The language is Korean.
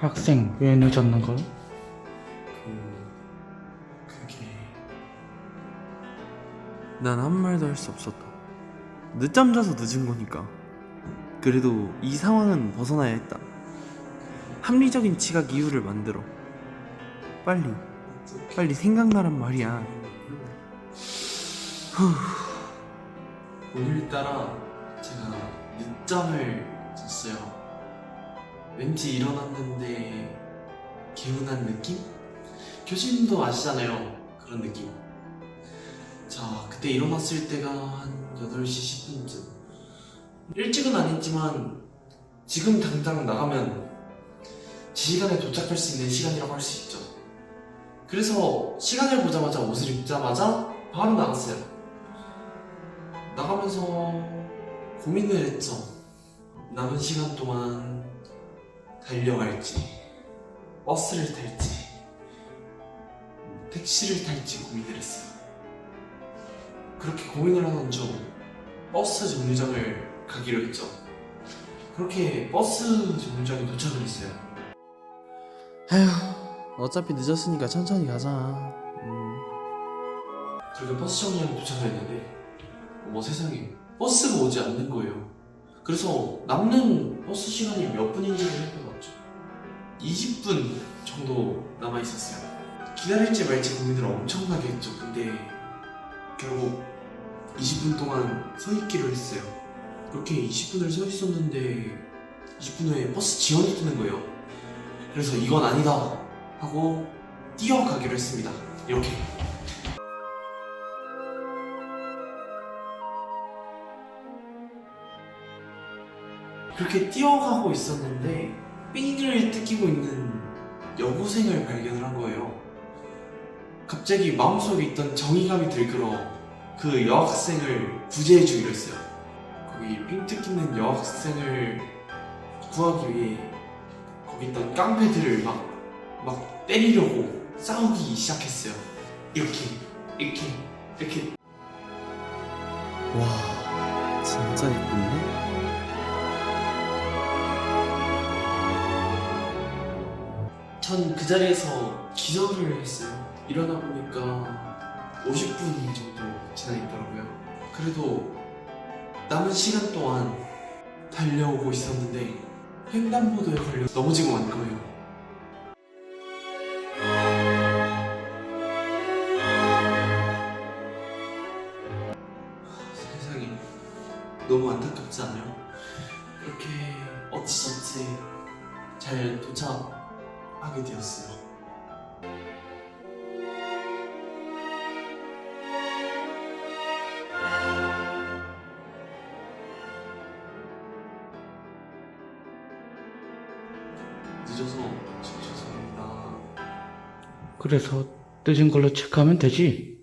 학생 왜 늦었는 걸? 그 그게 난 아무 말도 할 수 없었다. 늦잠 자서 늦은 거니까. 그래도 이 상황은 벗어나야 했다. 합리적인 지각 이유를 만들어. 빨리, 빨리 생각나란 말이야. 오늘따라 제가 늦잠을 잤어요. 왠지 일어났는데 개운한 느낌? 교수님도 아시잖아요. 그런 느낌. 자, 그때 일어났을 때가 한 8시 10분쯤. 일찍은 아니지만 지금 당장 나가면 제 시간에 도착할 수 있는 시간이라고 할 수 있죠. 그래서 시간을 보자마자 옷을 입자마자 바로 나갔어요. 나가면서 고민을 했죠. 남은 시간 동안 달려갈지, 버스를 탈지, 택시를 탈지 고민을 했어요. 그렇게 고민을 하던 중 버스 정류장을 가기로 했죠. 그렇게 버스 정류장에 도착을 했어요. 아휴, 어차피 늦었으니까 천천히 가자. 음. 그렇게 버스 정류장에 도착을 했는데 어머 세상에 버스가 오지 않는 거예요. 그래서 남는 버스 시간이 몇 분인지를 살펴봤죠. 20분 정도 남아 있었어요. 기다릴지 말지 고민을 엄청나게 했죠. 근데 결국 20분 동안 서 있기로 했어요. 그렇게 20분을 서 있었는데 20분 후에 버스 지원이 뜨는 거예요. 그래서 이건 아니다 하고 뛰어가기로 했습니다. 이렇게 그렇게 뛰어가고 있었는데 삥을 뜯기고 있는 여고생을 발견을 한 거예요. 갑자기 마음속에 있던 정의감이 들끓어 그 여학생을 구제해 주기로 했어요. 거기 삥 뜯기는 여학생을 구하기 위해 거기 있던 깡패들을 막, 막 때리려고 싸우기 시작했어요. 이렇게, 이렇게, 이렇게 와, 진짜 예쁜데? 전 그 자리에서 기절을 했어요. 일어나 보니까 50분 정도 지나 있더라고요. 그래도 남은 시간 동안 달려오고 있었는데 횡단보도에 걸려 넘어지고 만 거예요. 세상에 너무 안타깝지 않아요? 이렇게 어찌저찌 잘 도착 하게 되었어요. 늦어서 죄송합니다. 그래서 늦은 걸로 체크하면 되지.